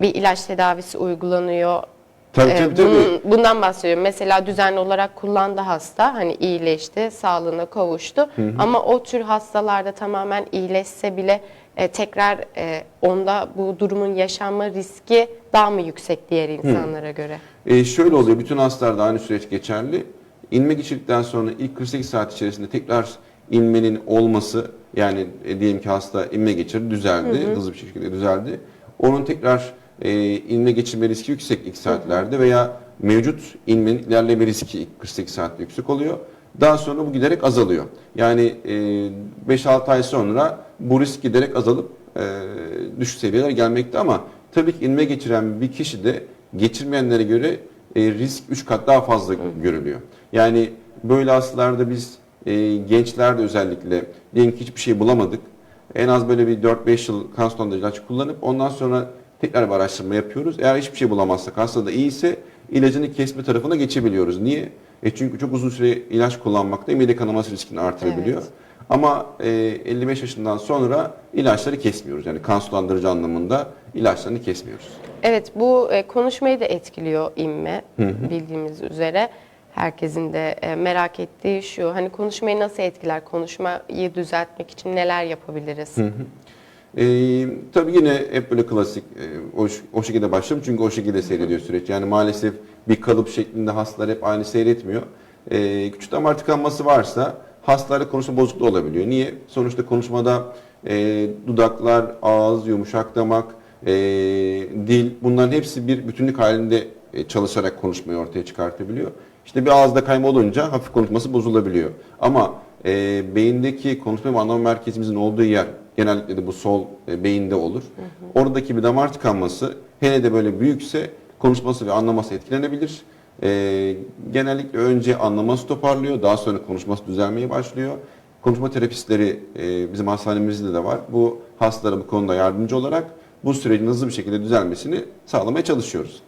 bir ilaç tedavisi uygulanıyor. Tabii Ee, tabii tabii. bunun- bundan bahsediyorum. Mesela düzenli olarak kullandı hasta. Hani iyileşti, sağlığına kavuştu. Ama o tür hastalarda tamamen iyileşse bile e, tekrar e, onda bu durumun yaşanma riski daha mı yüksek diğer insanlara göre? E, şöyle oluyor, bütün hastalarda aynı süreç geçerli. İnme geçirdikten sonra ilk 48 saat içerisinde tekrar inmenin olması, yani e, diyelim ki hasta inme geçirdi, düzeldi, hızlı bir şekilde düzeldi. Onun tekrar e, inme geçirme riski yüksek ilk saatlerde veya mevcut inmenin ilerleme riski ilk 48 saatte yüksek oluyor. Daha sonra bu giderek azalıyor. Yani e, 5-6 ay sonra bu risk giderek azalıp e, düşük seviyelere gelmekte ama tabii ki inme geçiren bir kişi de geçirmeyenlere göre e, risk 3 kat daha fazla görülüyor. Yani böyle hastalarda biz e, gençlerde özellikle diyelim ki hiçbir şey bulamadık. En az böyle bir 4-5 yıl kan ilaç kullanıp ondan sonra tekrar bir araştırma yapıyoruz. Eğer hiçbir şey bulamazsak hasta da iyiyse ilacını kesme tarafına geçebiliyoruz. Niye? E çünkü çok uzun süre ilaç kullanmak da mide kanaması riskini artırabiliyor. Evet. Ama e, 55 yaşından sonra ilaçları kesmiyoruz. Yani kan sulandırıcı anlamında ilaçlarını kesmiyoruz. Evet bu e, konuşmayı da etkiliyor inme bildiğimiz üzere. Herkesin de e, merak ettiği şu hani konuşmayı nasıl etkiler? Konuşmayı düzeltmek için neler yapabiliriz? E, tabii yine hep böyle klasik e, o, o şekilde başladım çünkü o şekilde seyrediyor süreç. Yani maalesef bir kalıp şeklinde hastalar hep aynı seyretmiyor. E, küçük damar tıkanması varsa hastalarda konuşma bozukluğu olabiliyor. Niye? Sonuçta konuşmada e, dudaklar, ağız, yumuşak damak, e, dil bunların hepsi bir bütünlük halinde e, çalışarak konuşmayı ortaya çıkartabiliyor. İşte bir ağızda kayma olunca hafif konuşması bozulabiliyor. Ama e, beyindeki konuşma ve anlama merkezimizin olduğu yer genellikle de bu sol e, beyinde olur. Oradaki bir damar tıkanması hele de böyle büyükse konuşması ve anlaması etkilenebilir. E, genellikle önce anlaması toparlıyor, daha sonra konuşması düzelmeye başlıyor. Konuşma terapistleri e, bizim hastanemizde de var. Bu hastalara bu konuda yardımcı olarak bu sürecin hızlı bir şekilde düzelmesini sağlamaya çalışıyoruz.